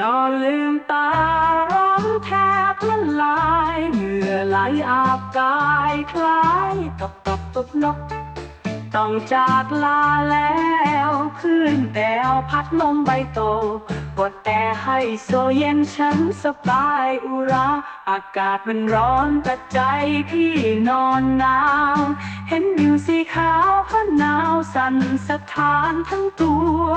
นอนลืมตาร้องแทบละลายเหงื่อไหลอาบกายคล้ายตบตบตบนกต้องจากลาแล้วขึ้นแอวพัดลมใบโตกดแต่ให้โซเย็นฉันสบายอุรา อากาศมันร้อนแต่ใจพี่นอนหนาว เห็นมิวสีขาวพะนาวสั่นสะท้านทั้งตัว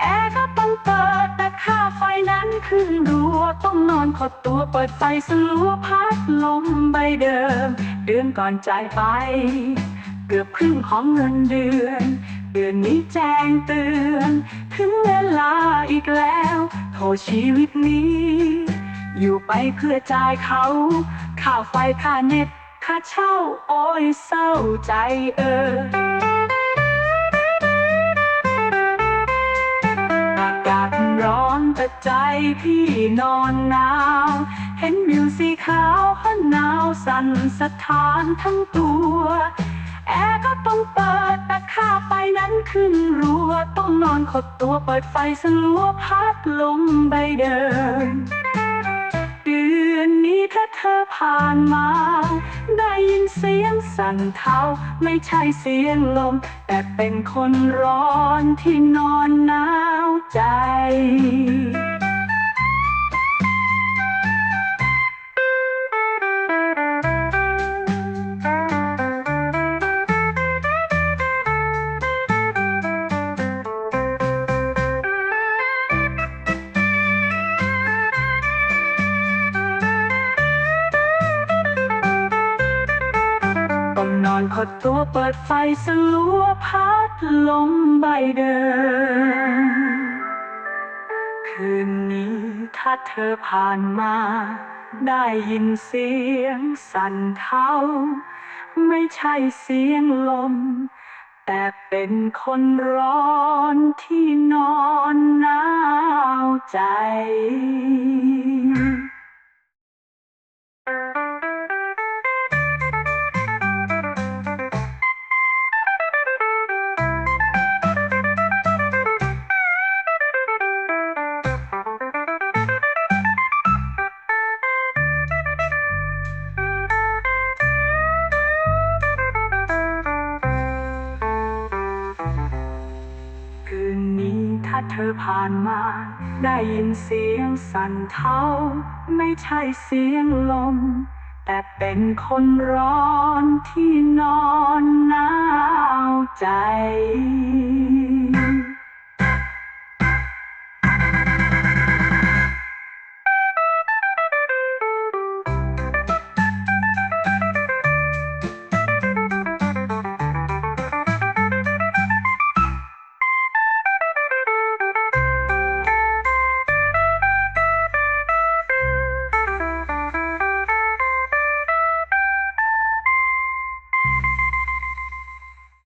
แอร์ก็ต้องเปิด แต่ค่าไฟนั้นขึ้นรัวต้องนอนขดตัวเปิดไฟสลัวพัดลมใบเดิม เดือนก่อนจ่ายไป เกือบครึ่งของเงินเดือน เดือนนี้แจ้งเตือนถึงเวลาอีกแล้วโทชีวิตนี้ อยู่ไปเพื่อจ่ายเขาค่าไฟค่าเน็ตค่าเช่าโอ้ยเศร้าใจเอออ ใจพี่นอนหนาว เห็นวิวสีขาวก็หนาวสั่นสะท้านทั้งตัว แอร์ก็ต้องเปิดแต่ค่าไฟนั้นขึ้นรัวต้องนอนขดตัวเปิดไฟสลัวพัดลมใบเดิมเดือนนี้ถ้าเธอผ่านมา ได้ยินเสียงสั่นเท้าไม่ใช่เสียงลม แต่เป็นคนร้อนที่นอนหนาว ใจต้องนอนขดตัวเปิดไฟสลัวพัดลมใบเดิม คืนนี้ ถ้าเธอผ่านมา ได้ยินเสียงสั่นเท้า ไม่ใช่เสียงลม แต่เป็นคนร้อนที่นอนหนาวใจ เธอผ่านมา ได้ยินเสียงสั่นเท้า ไม่ใช่เสียงลม แต่เป็นคนร้อนที่นอนหนาวใจ